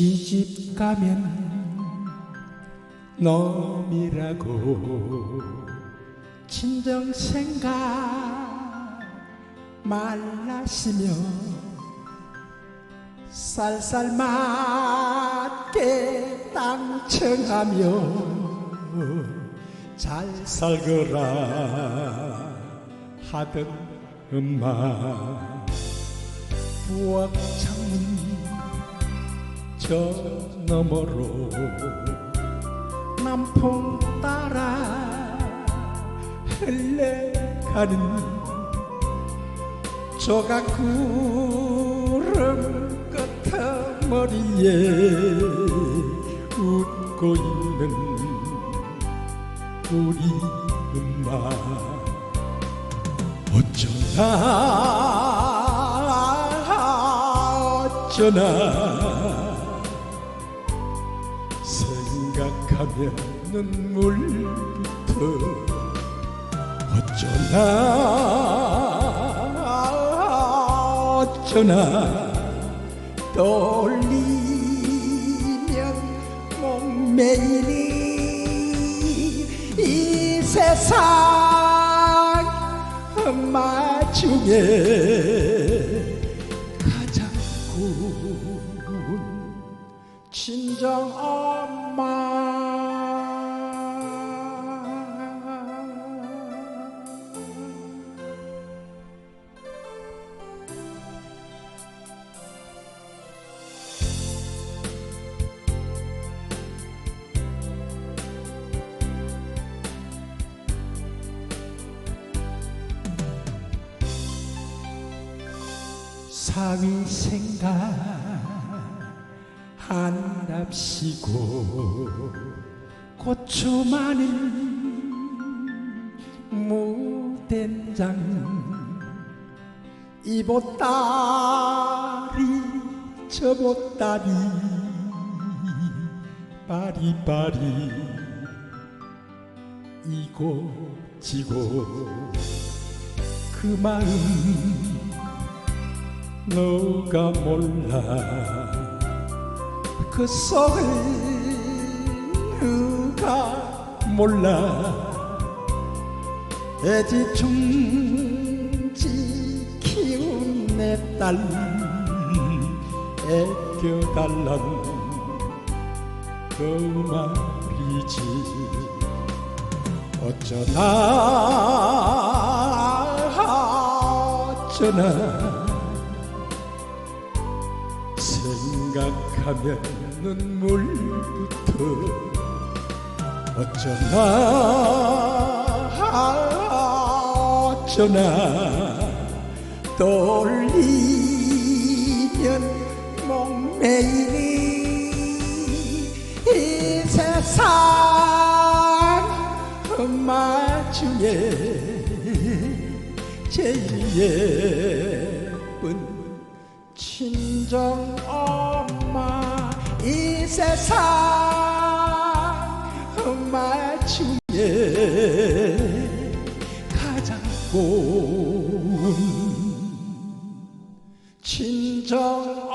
시집 가면 놈이라고 친정 생각 말라시며 쌀쌀 맞게 땅 청하며 잘 살거라 하던 엄마. 부엌 창문 저 너머로 남풍 따라 흘러가는 조각 구름 끝머리에 웃고 있는 우리 엄마. 어쩌나 어쩌나 하면 눈물부터 어쩌나 어쩌나 떠올리면 목매일이 이 세상 엄마 중에 가장 고운 친정 엄 사위 생각 한답시고 고추 마늘 무된장 이보따리 저보따리 바리바리 이고 지고 그 마음 너가 몰라. 그 속을 누가 몰라. 애지중지 키운 내 딸 애껴달란 그 말이지. 어쩌나 어쩌나 생각하면 눈물부터 어쩌나 어쩌나 떠올리면 목매일이 이 세상 엄마 중에 제일 예쁜 친정 이 세상 말 중에 가장 고운 진정